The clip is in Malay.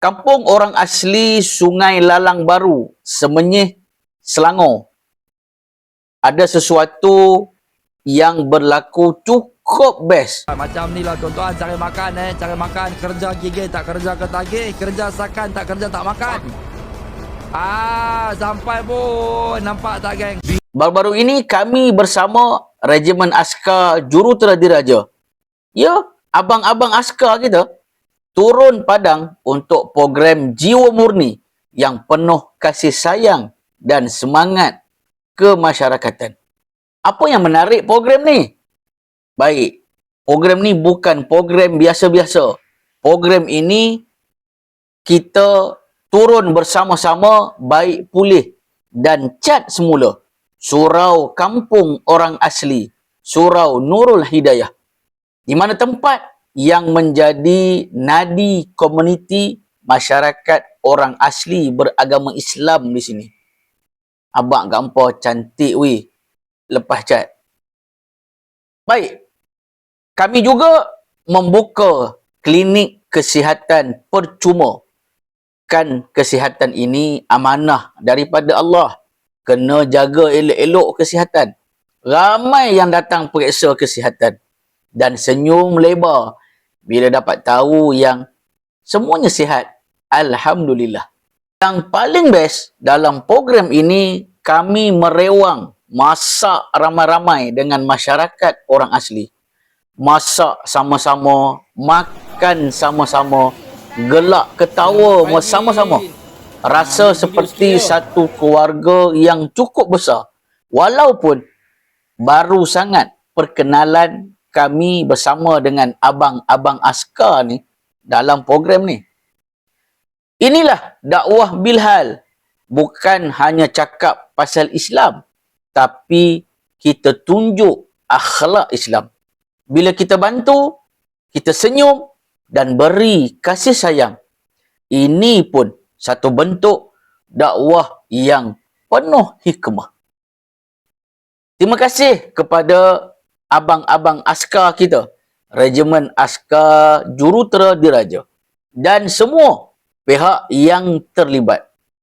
Kampung orang asli Sungai Lalang Baru, Semenyih, Selangor. Ada sesuatu yang berlaku cukup best. Macam ni lah tuan-tuan cari makan eh Cari makan kerja gigih tak kerja ke tagih Kerja sakan tak kerja tak makan Ah sampai pun nampak tak geng Baru-baru ini kami bersama Regimen Askar Jurutera Diraja. Ya, abang-abang askar kita turun padang untuk program Jiwa Murni yang penuh kasih sayang dan semangat kemasyarakatan. Apa yang menarik program ni? Baik, program ni bukan program biasa-biasa. Program ini kita turun bersama-sama baik pulih dan cat semula surau kampung orang asli, surau Nurul Hidayah. Di mana tempat yang menjadi nadi komuniti masyarakat orang asli beragama Islam di sini. Abang gampang cantik weh lepas cat. Baik. Kami juga membuka klinik kesihatan percuma. Kan kesihatan ini amanah daripada Allah kena jaga elok-elok kesihatan. Ramai yang datang periksa kesihatan dan senyum lebar bila dapat tahu yang semuanya sihat. Alhamdulillah. Yang paling best dalam program ini kami merewang masak ramai-ramai dengan masyarakat orang asli. Masak sama-sama, makan sama-sama, gelak ketawa bersama-sama rasa seperti satu keluarga yang cukup besar. Walaupun baru sangat perkenalan kami bersama dengan abang-abang askar ni dalam program ni. Inilah dakwah Bilhal. Bukan hanya cakap pasal Islam. Tapi kita tunjuk akhlak Islam. Bila kita bantu, kita senyum dan beri kasih sayang. Ini pun satu bentuk dakwah yang penuh hikmah. Terima kasih kepada abang-abang askar kita, Regimen Askar Jurutera Diraja dan semua pihak yang terlibat.